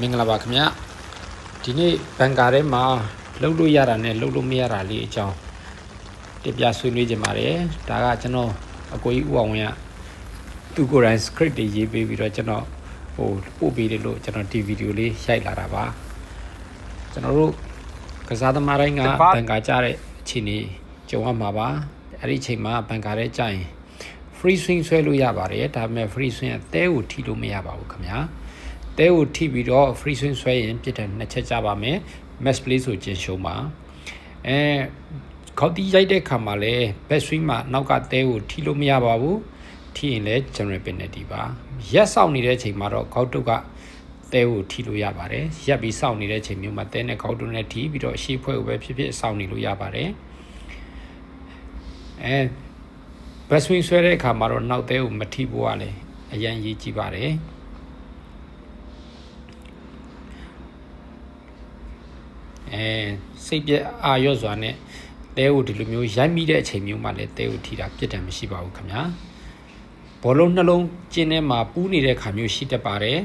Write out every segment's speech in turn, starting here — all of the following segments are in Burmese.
မင်္ဂလာပါခင်ဗျဒီနေ့ဘန်ကာထဲမှာလှုပ်လို့ရတာနဲ့လှုပ်လို့မရတာလေးအကြောင်းတင်ပြဆွေးနွေးကြပါတယ်ဒါကကျွန်တော်အကိုကြီးဦးအောင်ဝင်းကသူကိုယ်တိုင် script တွေရေးပေးပြီးတော့ကျွန်တော်ဟိုပို့ပေးတယ်လို့ကျွန်တော်ဒီဗီဒီယိုလေးရိုက်လာတာပါကျွန်တော်တို့ကစားသမားတိုင်းကဘန်ကာကြတဲ့အခြေအနေကြုံရမှာပါအဲ့ဒီအချိန်မှာဘန်ကာထဲကြာရင် free swing ဆွဲလို့ရပါတယ်ဒါပေမဲ့ free swing အသေးကိုထိလို့မရပါဘူးခင်ဗျာ တဲကိုထိပြီးတော့ free swing ဆွဲရင်ပြစ်တယ်နှစ်ချက်ကြပါမယ် match play ဆိုကျင်ရှုံးပါအဲခေါက်တီးရိုက်တဲ့ခါမှာလဲ back swing မှာနောက်ကတဲကိုထိလို့မရပါဘူးထိရင်လဲ general penalty ပါရက်ဆောက်နေတဲ့အချိန်မှာတော့ခေါက်တုတ်ကတဲကိုထိလို့ရပါတယ်ရက်ပြီးစောင့်နေတဲ့အချိန်မျိုးမှာတဲနဲ့ခေါက်တုတ်နဲ့ထိပြီးတော့အရှိဖွဲကိုပဲဖြစ်ဖြစ်စောင့်နေလို့ရပါတယ်အဲ best swing ဆွဲတဲ့အခါမှာတော့နောက်သေးကိုမထိဖို့ကလည်းအရန်ရေးကြည့်ပါတယ် အဲစိတ်ပြက်အာရော့စွာနဲ့တဲကိုဒီလိုမျိုးရိုက်မိတဲ့အချိန်မျိုးမှာလည်းတဲကိုထိတာပြစ်ဒဏ်မရှိပါဘူးခင်ဗျာဘောလုံးနှလုံးကျင်းထဲမှာပူးနေတဲ့ခါမျိုးရှိတတ်ပါတယ်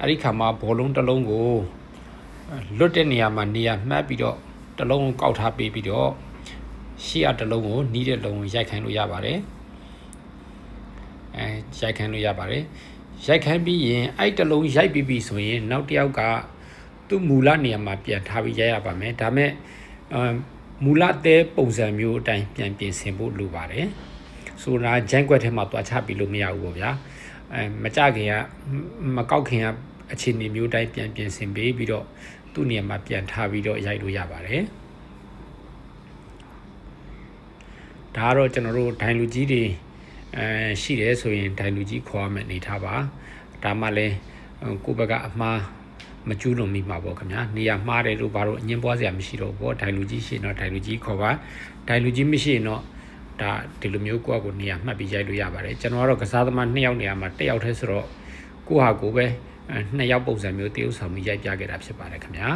အဲ့ဒီခါမှာဘောလုံးတစ်လုံးကိုလွတ်တဲ့နေရာမှာနေရာမှတ်ပြီးတော့တစ်လုံးကိုကောက်ထားပေးပြီးတော့ရှေ့အတစ်လုံးကိုနီးတဲ့လုံးကိုရိုက်ခိုင်းလို့ရပါတယ်အဲရိုက်ခိုင်းလို့ရပါတယ်ရိုက်ခိုင်းပြီးရင်အဲ့တစ်လုံးရိုက်ပြီးပြီဆိုရင်နောက်တစ်ယောက်က သူ့မူလနေရာမှာပြန်ထားပြီးရိုက်ရပါမယ်ဒါမဲ့အမူလတဲပုံစံမျိုးအတိုင်းပြန်ပြင်ဆင်ဖို့လိုပါတယ်ဆိုတာဂျန်ကွက်ထဲမှာတွားချပြီးလို့မရဘူးပေါ့ဗျာအဲမကြခင်ကမကောက်ခင်ကအခြေအနေမျိုးတိုင်းပြန်ပြင်ဆင်ပေးပြီးတော့သူ့နေရာမှာပြန်ထားပြီးတော့ရိုက်လို့ရပါတယ်ဒါကတော့ကျွန်တော်တို့ဒိုင်လူကြီးတွေအဲရှိတယ်ဆိုရင်ဒိုင်လူကြီးခေါ်ရမယ်အနေထားပါဒါမှလည်းကိုယ့်ဘက်ကအမှား မကျူးလွန်မိမှာပေါ့ခင်ဗျာနေရာမှားတယ်လို့ဘာလို့အငင်းပွားစရာမရှိတော့ဘောဒိုင်လူကြီးရှိရင်တော့ဒိုင်လူကြီးခေါ်ပါဒိုင်လူကြီးမရှိရင်တော့ဒါဒီလိုမျိုးကိုယ့်အကိုနေရာမှတ်ပြီးရိုက်လို့ရပါတယ်ကျွန်တော်ကတော့ကစားသမား2ယောက်နေရာမှာ1ယောက်တည်းဆိုတော့ကိုယ့်ဟာကိုယ်ပဲ2ယောက်ပုံစံမျိုးတရုပ်ဆောင်ပြီးရိုက်ပြခဲ့တာဖြစ်ပါတယ်ခင်ဗျာ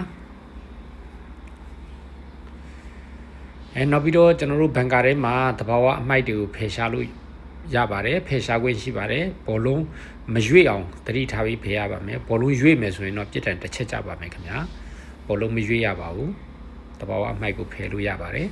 အဲနောက်ပြီးတော့ကျွန်တော်တို့ဘန်ကာထဲမှာတဘာဝအမိုက်တွေကိုဖယ်ရှားလို့ ရပါတယ်ဖယ်ရှားခွင့်ရှိပါတယ်ဘောလုံးမရွေ့အောင်တတိထားပြီးဖယ်ရပါမယ်ဘောလုံးရွေ့မယ်ဆိုရင်တော့ပြစ်ဒဏ်တစ်ချက်ကြပါမယ်ခင်ဗျာဘောလုံးမရွေ့ရပါဘူးတဘာဝအမိုက်ကိုဖယ်လို့ရပါတယ်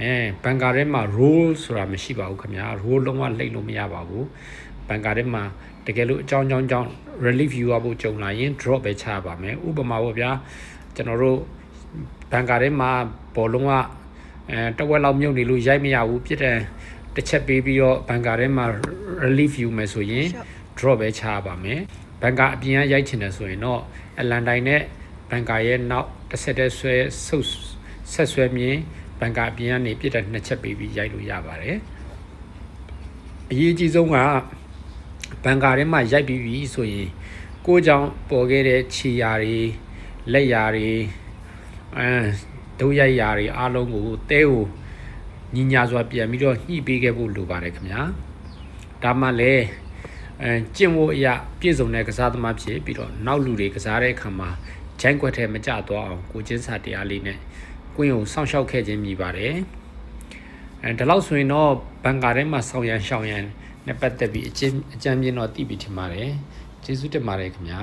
အဲဘန်ကာထဲမှာ roll ဆိုတာမရှိပါဘူးခင်ဗျာ roll လုံးဝလှိတ်လို့မရပါဘူးဘန်ကာထဲမှာတကယ်လို့အကြောင်းကြောင်းကြောင်း relief view ဖို့ကြုံလာရင် drop ပဲချပါမယ်ဥပမာပေါ့ဗျာကျွန်တော်တို့ဘန်ကာထဲမှာဘောလုံးကအဲတဝက်လောက်မြုပ်နေလို့ရိုက်မရဘူးပြစ်တဲ့တစ်ချက်ပေးပြီးတော့ဘန်ကာထဲမှာ relief view မယ်ဆိုရင် drop ပဲချပါမယ်ဘန်ကာအပြင်ကရိုက်ချင်တယ်ဆိုရင်တော့အလန်တိုင်းနဲ့ဘန်ကာရဲ့နောက်တစ်ဆက်တည်းဆွဲဆုပ်ဆက်ဆွဲမြင် ဘန်ကာအပြင်ကနေပြစ်တဲ့နှစ်ချက်ပေးပြီးရိုက်လို့ရပါတယ်အရေးကြီးဆုံးကဘန်ကာထဲမှာရိုက်ပြီးပြီဆိုရင်ကိုကြောင့်ပေါ်ခဲ့တဲ့ခြေရာတွေလက်ရာတွေအဲဒုရိုက်ရာတွေအားလုံးကိုတဲကိုညီညာစွာပြန်ပြီးတော့ညှိပေးခဲ့ဖို့လိုပါတယ်ခင်ဗျာဒါမှလည်းအဲကျင့်ဝတ်အရာပြည့်စုံတဲ့ကစားသမားဖြစ်ပြီးတော့နောက်လူတွေကစားတဲ့အခါမှာဂျိုင်းကွက်ထဲမကြသွားအောင်ကိုချင်းစာတရားလေးနဲ့ ကွင်းကိုစောင့်ရှောက်ခဲ့ခြင်းမြည်ပါတယ်အဲဒီလောက်ဆိုရင်တော့ဘန်ကာထဲမှာဆောင်းရန်ရှောင်းရန်နဲ့ပတ်သက်ပြီးအချင်းအကြံပြင်းတော့သိပြီထင်ပါတယ်ကျေးဇူးတင်ပါတယ်ခင်ဗျာ